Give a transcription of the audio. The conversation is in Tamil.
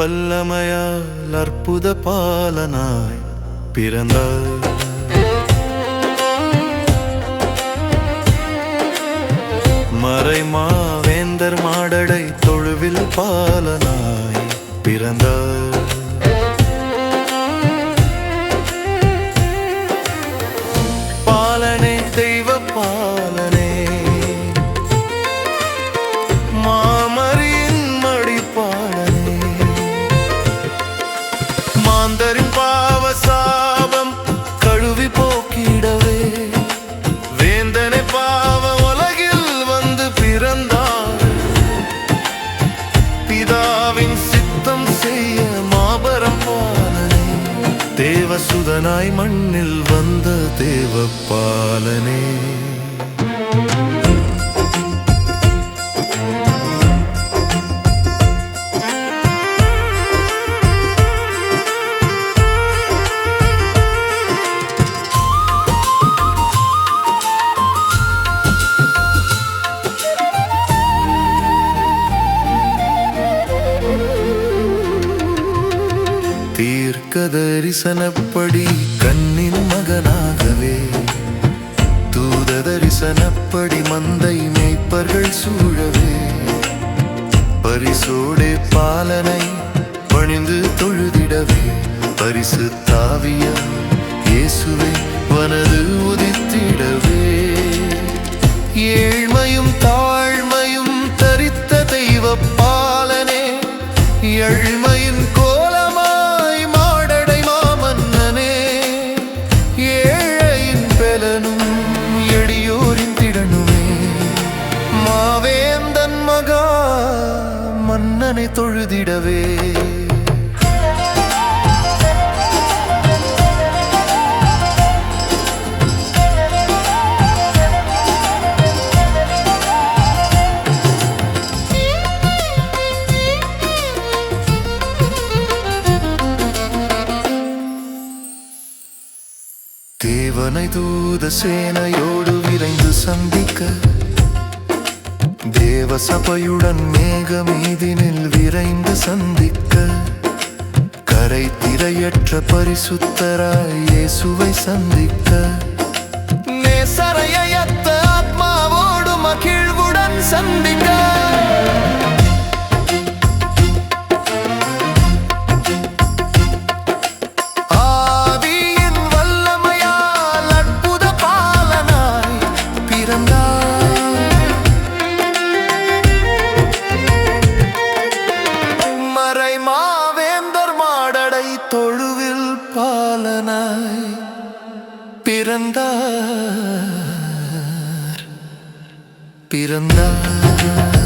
வல்லமையால் அற்புத பாலனாய் பிறந்தாய். மறைமாவேந்தர் மாடடை தொழுவில் பாலனாய் பிறந்தாய். பாலனே தெய்வ பாலனே மாந்தரின் பாவ சாபம் கழுவி போக்கிடவே. வேந்தனை பாவ உலகில் வந்து பிறந்தார். பிதாவின் சித்தம் செய்ய மாபரம் பாலனே. தேவசுதனாய் மண்ணில் வந்த தேவ பாலனே. தீர்க்க தரிசனப்படி கண்ணின் மகனாகவே. தூத தரிசனப்படி மந்தை மேய்ப்பர்கள் சூழவே. பரிசோடே பாலனை பணிந்து தொழுதிடவே. பரிசு தாவிய இயேசுவே வனது உதித்திடவே. ஏழ்மையும் தாழ்மையும் தரித்த தெய்வ பாலனே எழு தொழுதிடவே. தேவனை தூத சேனையோடு விரைந்து சந்திக்க தேவ சபையுடன் மேகமீதினில் விரைந்து சந்திக்க கரை திரையற்ற பரிசுத்தராய் இயேசுவை சந்திக்க. நேசரையத்த ஆத்மாவோடு மகிழ்வுடன் சந்தி பிறந்தார். பிறந்தார்.